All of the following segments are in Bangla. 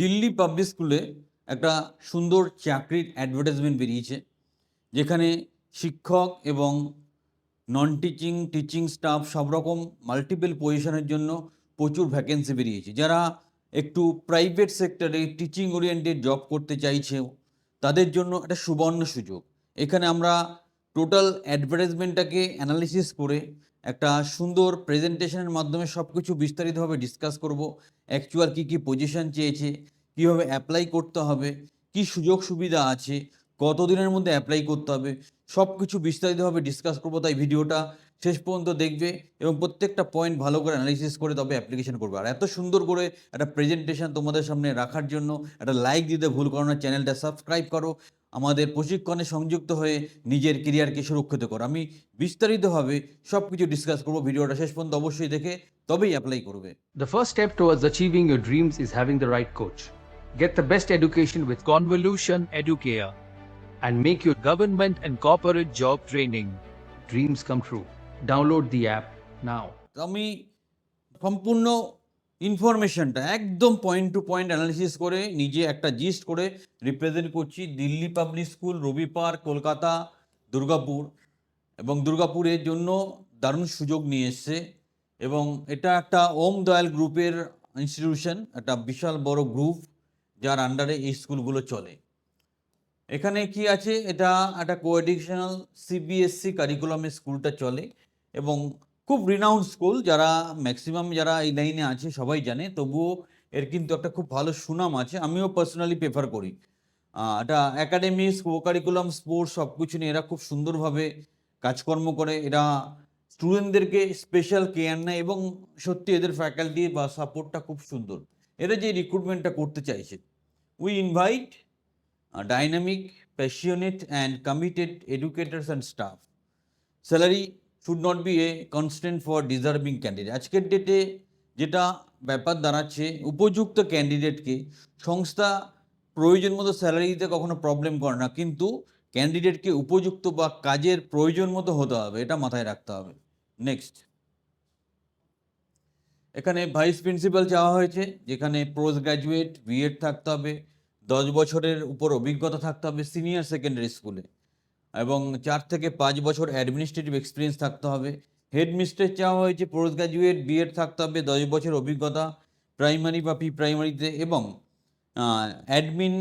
দিল্লি পাবলিক স্কুলে একটা সুন্দর চাকরির অ্যাডভার্টাইজমেন্ট বেরিয়েছে, যেখানে শিক্ষক এবং নন টিচিং টিচিং স্টাফ সব রকম মাল্টিপল পজিশনের জন্য প্রচুর ভ্যাকেন্সি বেরিয়েছে। যারা একটু প্রাইভেট সেক্টরে টিচিং ওরিয়েন্টেড জব করতে চাইছে, তাদের জন্য একটা সুবর্ণ সুযোগ। এখানে আমরা টোটাল অ্যাডভার্টাইজমেন্টটাকে অ্যানালিসিস করে একটা সুন্দর প্রেজেন্টেশনের মাধ্যমে সব কিছু বিস্তারিতভাবে ডিসকাস করব। অ্যাকচুয়াল কী কী পজিশন চেয়েছে, কীভাবে অ্যাপ্লাই করতে হবে, কি সুযোগ সুবিধা আছে, কতদিনের মধ্যে অ্যাপ্লাই করতে হবে সব কিছু বিস্তারিতভাবে ডিসকাস করব। তাই ভিডিওটা শেষ পর্যন্ত দেখবে এবং প্রত্যেকটা পয়েন্ট ভালো করে অ্যানালিসিস করে তবে অ্যাপ্লিকেশন করবে আর এত সুন্দর করে একটা প্রেজেন্টেশন তোমাদের সামনে রাখার জন্য, একটা লাইক দিতে ভুল করো না চ্যানেলটা সাবস্ক্রাইব করো আমাদের প্রশিক্ষণে সংযুক্ত হয়ে নিজের কেরিয়ারকে সুরক্ষিত করো আমি বিস্তারিতভাবে সব কিছু ডিসকাস করব, ভিডিওটা শেষ পর্যন্ত অবশ্যই দেখে তবেই অ্যাপ্লাই করবে The first step towards achieving your dreams is having the right coach. Get the best education with Convolution Educare. and make your government and corporate job training dreams come true. The app now. তো আমি সম্পূর্ণ ইনফরমেশনটা একদম পয়েন্ট টু পয়েন্ট অ্যানালিসিস করে নিজে একটা জিস্ট করে রিপ্রেজেন্ট করছি Delhi public school Ruby park, Kolkata, Durgapur. এবং দুর্গাপুরের জন্য দারুণ সুযোগ নিয়ে এসছে। এবং এটা একটা ওম দয়াল গ্রুপের ইনস্টিটিউশন একটা বিশাল বড় গ্রুপ যার আন্ডারে এই স্কুলগুলো চলে। এখানে কি আছে? এটা একটা কোএডিশনাল সিবিএসসি কারিকুলামের স্কুলটা চলে। এবং খুব রিনাউন্ড স্কুল যারা ম্যাক্সিমাম যারা এই লাইনে আছে, সবাই জানে। তবুও এর কিন্তু একটা খুব ভালো সুনাম আছে। আমিও পার্সোনালি প্রেফার করি। এটা একাডেমিক্স কো কারিকুলাম স্পোর্টস সব কিছু নিয়ে এরা খুব সুন্দরভাবে কাজকর্ম করে। এরা স্টুডেন্টদেরকে স্পেশাল কেয়ার নেয় এবং সত্যি এদের ফ্যাকাল্টি বা সাপোর্টটা খুব সুন্দর। এরা যে রিক্রুটমেন্টটা করতে চাইছে। We invite dynamic passionate and committed educators and staff salary should not be a constant for deserving candidate আজকের ডেটে যেটা ব্যাপার দাঁড়াচ্ছে, উপযুক্ত ক্যান্ডিডেটকে সংস্থা প্রয়োজন মতো স্যালারি দিতে কখনো প্রবলেম করে না, কিন্তু ক্যান্ডিডেটকে উপযুক্ত বা কাজের প্রয়োজন মতো হতে হবে, এটা মাথায় রাখতে হবে। নেক্সট এখানে ভাইস প্রিন্সিপাল চাওয়া হয়েছে, যেখানে পোস্ট গ্র্যাজুয়েট বিএড থাকতে হবে, দশ বছরের উপর অভিজ্ঞতা থাকতে হবে সিনিয়র সেকেন্ডারি স্কুলে এবং চার থেকে পাঁচ বছর অ্যাডমিনিস্ট্রেটিভ এক্সপিরিয়েন্স থাকতে হবে। হেড মিস্ট্রেস চাওয়া হয়েছে পোস্ট গ্র্যাজুয়েট বিএড থাকতে হবে, দশ বছর অভিজ্ঞতা প্রাইমারি বা প্রি প্রাইমারিতে এবং অ্যাডমিন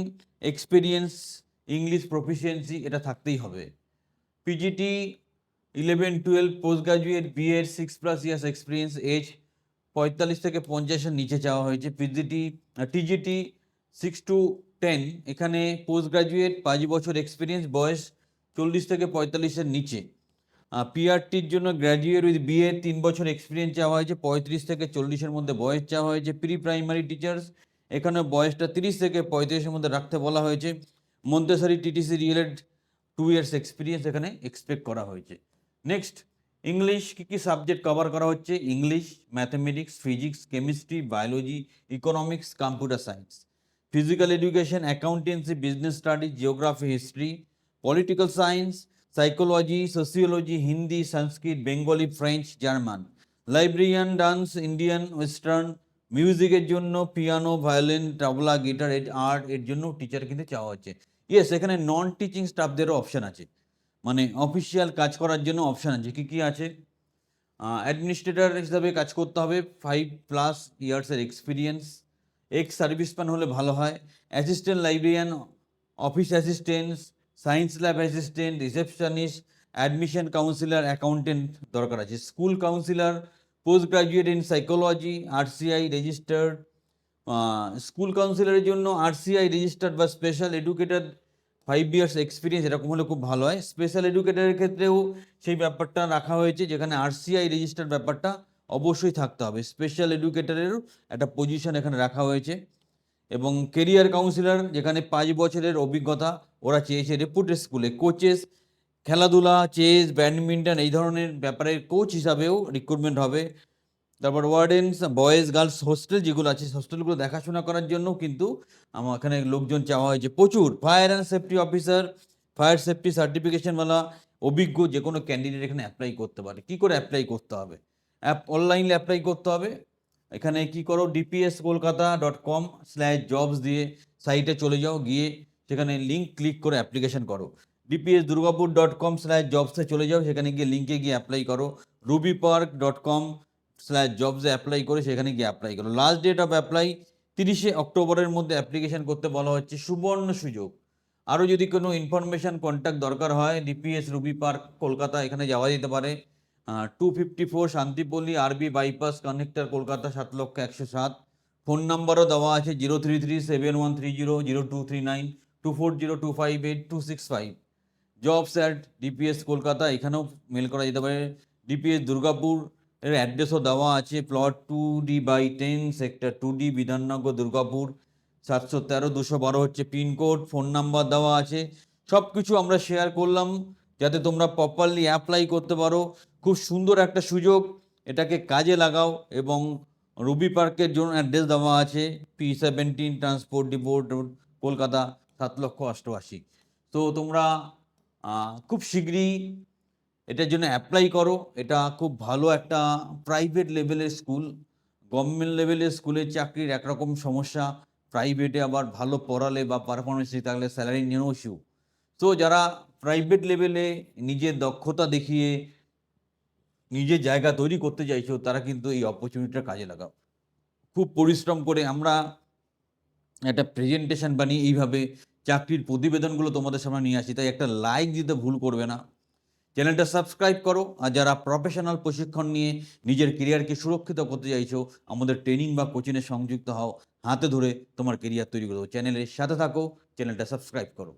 এক্সপিরিয়েন্স ইংলিশ প্রফিসিয়েন্সি এটা থাকতেই হবে। PGT eleven twelve post graduate BEd six plus years experience age পঁয়তাল্লিশ থেকে পঞ্চাশের নিচে চাওয়া হয়েছে। PGT TGT six to ten এখানে পোস্ট গ্রাজুয়েট পাঁচ বছর এক্সপিরিয়েন্স বয়স চল্লিশ থেকে পঁয়তাল্লিশের নিচে। পিআরটির জন্য গ্র্যাজুয়েট উইথ বিএ তিন বছর এক্সপিরিয়েন্স চাওয়া হয়েছে, পঁয়ত্রিশ থেকে চল্লিশের মধ্যে বয়স চাওয়া হয়েছে। প্রি প্রাইমারি টিচার্স এখানে বয়সটা তিরিশ থেকে পঁয়ত্রিশের মধ্যে রাখতে বলা হয়েছে। Montessori TTC related two years experience এখানে এক্সপেক্ট করা হয়েছে। নেক্সট ইংলিশ কী কী সাবজেক্ট কভার করা হচ্ছে? English mathematics physics chemistry biology economics computer science physical education accountancy business studies geography history political science psychology sociology Hindi Sanskrit Bengali French German librarian dance Indian western মিউজিকের জন্য piano violin tabla guitar art এর জন্য টিচার কিন্তু চাওয়া হচ্ছে। ইয়েস এখানে নন টিচিং স্টাফদেরও অপশান আছে। মানে অফিসিয়াল কাজ করার জন্য অপশান আছে। কী কী আছে? অ্যাডমিনিস্ট্রেটর হিসাবে কাজ করতে হবে। ফাইভ প্লাস ইয়ার্সের এক্সপিরিয়েন্স এক্স সার্ভিস সার্ভিসম্যান হলে ভালো হয়। Assistant librarian office assistant science lab assistant, receptionist, admission counsellor, accountant দরকার আছে। School counsellor post graduate in psychology, RCI registered school কাউন্সিলরের জন্য আরসিআই রেজিস্টার্ড বা special educated five years experience, এরকম হলে খুব ভালো হয়। স্পেশাল এডুকেটরের ক্ষেত্রেও সেই ব্যাপারটা রাখা হয়েছে, যেখানে আরসিআই রেজিস্টার্ড ব্যাপারটা অবশ্যই থাকতে হবে। স্পেশাল এডুকেটরেরও একটা পজিশন এখানে রাখা হয়েছে। এবং কেরিয়ার কাউন্সিলর যেখানে পাঁচ বছরের অভিজ্ঞতা ওরা চেয়েছে রেপুটেড স্কুলে কোচেস খেলাধুলা চেস ব্যাডমিন্টন এই ধরনের ব্যাপারে কোচ হিসাবেও রিক্রুটমেন্ট হবে। তারপর ওয়ার্ডেন্স বয়েজ গার্লস হোস্টেল যেগুলো আছে হোস্টেলগুলো দেখাশোনা করার জন্য কিন্তু আমার এখানে লোকজন চাওয়া হয়েছে। প্রচুর fire and safety officer fire safety সার্টিফিকেশনওয়ালা অভিজ্ঞ যে কোনো ক্যান্ডিডেট এখানে অ্যাপ্লাই করতে পারে। কী করে অ্যাপ্লাই করতে হবে? অ্যাপ অনলাইনে অ্যাপ্লাই করতে হবে। এখানে কি করো DPS Kolkata dot com slash jobs দিয়ে সাইটে চলে যাও, গিয়ে সেখানে লিঙ্ক ক্লিক করে অ্যাপ্লিকেশন করো। DPS Durgapur dot com slash জবসে চলে যাও, সেখানে গিয়ে লিঙ্কে গিয়ে অ্যাপ্লাই করো। Ruby park dot com slash জবসে apply করে, সেখানে গিয়ে অ্যাপ্লাই করো। লাস্ট ডেট অফ অ্যাপ্লাই তিরিশে অক্টোবরের মধ্যে অ্যাপ্লিকেশন করতে বলা হচ্ছে সুবর্ণ সুযোগ। আরও যদি কোনো ইনফরমেশান কন্ট্যাক্ট দরকার হয় ডিপিএস রুবি পার্ক কলকাতা এখানে যাওয়া যেতে পারে। টু ফিফটি ফোর শান্তিপল্লী আরবি বাইপাস কানেক্টর কলকাতা সাত লক্ষ একশো সাত। ফোন নাম্বারও দেওয়া আছে zero three three seven one three zero zero two three nine two four zero two five eight two six five jobs at DPS Kolkata এখানেও মেল করা যেতে পারে। ডিপিএস দুর্গাপুর এর অ্যাড্রেসও দেওয়া আছে। Plot two D by ten sector two D Bidhannagar, Durgapur. সাতশো তেরো, দুশো বারো হচ্ছে পিনকোড ফোন নাম্বার দেওয়া আছে। সব কিছু আমরা শেয়ার করলাম, যাতে তোমরা প্রপারলি অ্যাপ্লাই করতে পারো। খুব সুন্দর একটা সুযোগ, এটাকে কাজে লাগাও এবং রুবি পার্কের জন্য অ্যাড্রেস দেওয়া আছে। P seventeen transport depot Kolkata সাত লক্ষ অষ্টআশি। তো তোমরা খুব শীঘ্রই এটার জন্য অ্যাপ্লাই করো। এটা খুব ভালো একটা প্রাইভেট লেভেলের স্কুল গভর্নমেন্ট লেভেলের স্কুলের চাকরির একরকম সমস্যা। প্রাইভেটে আবার ভালো পড়ালে বা পারফরমেন্স থাকলে স্যালারি নিয়েও ইস্যু তো যারা প্রাইভেট লেভেলে নিজের দক্ষতা দেখিয়ে নিজের জায়গা তৈরি করতে চাইছো, তারা কিন্তু এই অপরচুনিটিটা কাজে লাগাও। খুব পরিশ্রম করে আমরা একটা প্রেজেন্টেশন বানিয়ে এইভাবে চাকরির প্রতিবেদনগুলো তোমাদের সামনে নিয়ে আসি, তাই একটা লাইক দিতে ভুল করবে না। চ্যানেলটা সাবস্ক্রাইব করো, আর যারা প্রফেশনাল প্রশিক্ষণ নিয়ে নিজের কেরিয়ারকে সুরক্ষিত করতে চাইছো, আমাদের ট্রেনিং বা কোচিংয়ে সংযুক্ত হও, হাতে ধরে তোমার কেরিয়ার তৈরি করো চ্যানেলের সাথে থাকো চ্যানেলটা সাবস্ক্রাইব করো।